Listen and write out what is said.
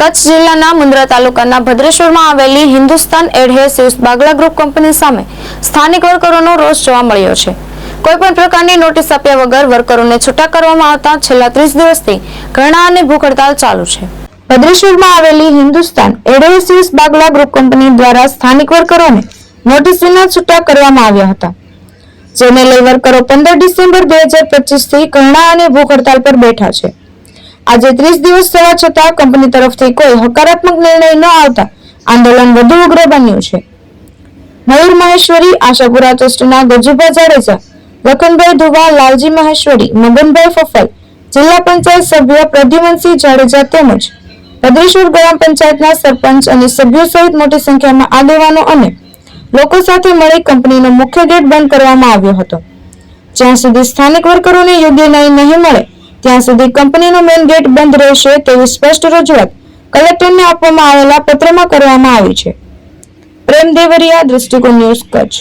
કચ્છ જિલ્લાના મુન્દ્રા તાલુકાના ભદ્રેશ્વરમાં આવેલી Hindustan adhesives Bagla group company સામે સ્થાનિક વર્કરોનો રોષ જોવા મળ્યો છે. કોઈપણ પ્રકારની નોટિસ આપ્યા વગર વર્કરોને છૂટા કરવામાં આવતા છેલ્લા ત્રીસ દિવસથી ઘરણા અને ભૂખ હડતાલ ચાલુ છે. ભદ્રેશ્વરમાં આવેલી Hindustan adhesives Bagla group company દ્વારા સ્થાનિક વર્કરોને નોટિસ વિના છૂટા કરવામાં આવ્યા હતા. જેને લઈ વર્કરો પંદર ડિસેમ્બર બે હજાર પચીસથી ઘરણા અને ભૂખ હડતાલ પર બેઠા છે. આજે ત્રીસ દિવસ થવા છતાં કંપની તરફથી કોઈ હકારાત્મક નિર્ણય ન આવતા આંદોલન વધુ ઉગ્ર બન્યું છે. મયુર મહેશ્વરી, આશાપુરા ટ્રસ્ટના ગજુભા જાડેજા, લખનભાઈ ધુવા, લાલજી મહેશ્વરી, મગનભાઈ ફફલ, જિલ્લા પંચાયત સભ્ય પ્રદ્યુમનસિંહ જાડેજા તેમજ ભદ્રેશ્વર ગ્રામ પંચાયતના સરપંચ અને સભ્યો સહિત મોટી સંખ્યામાં આગેવાનો અને લોકો સાથે મળી કંપનીનો મુખ્ય ગેટ બંધ કરવામાં આવ્યો હતો. જ્યાં સુધી સ્થાનિક વર્કરોને યોગ્ય ન્યાય નહીં મળે ત્યાં સુધી કંપનીનો મેઇન ગેટ બંધ રહેશે તેવી સ્પષ્ટ રજૂઆત કલેક્ટરને આપવામાં આવેલા પત્રમાં કરવામાં આવી છે. પ્રેમ દેવરિયા, દ્રષ્ટિકોણ ન્યૂઝ કચ્છ.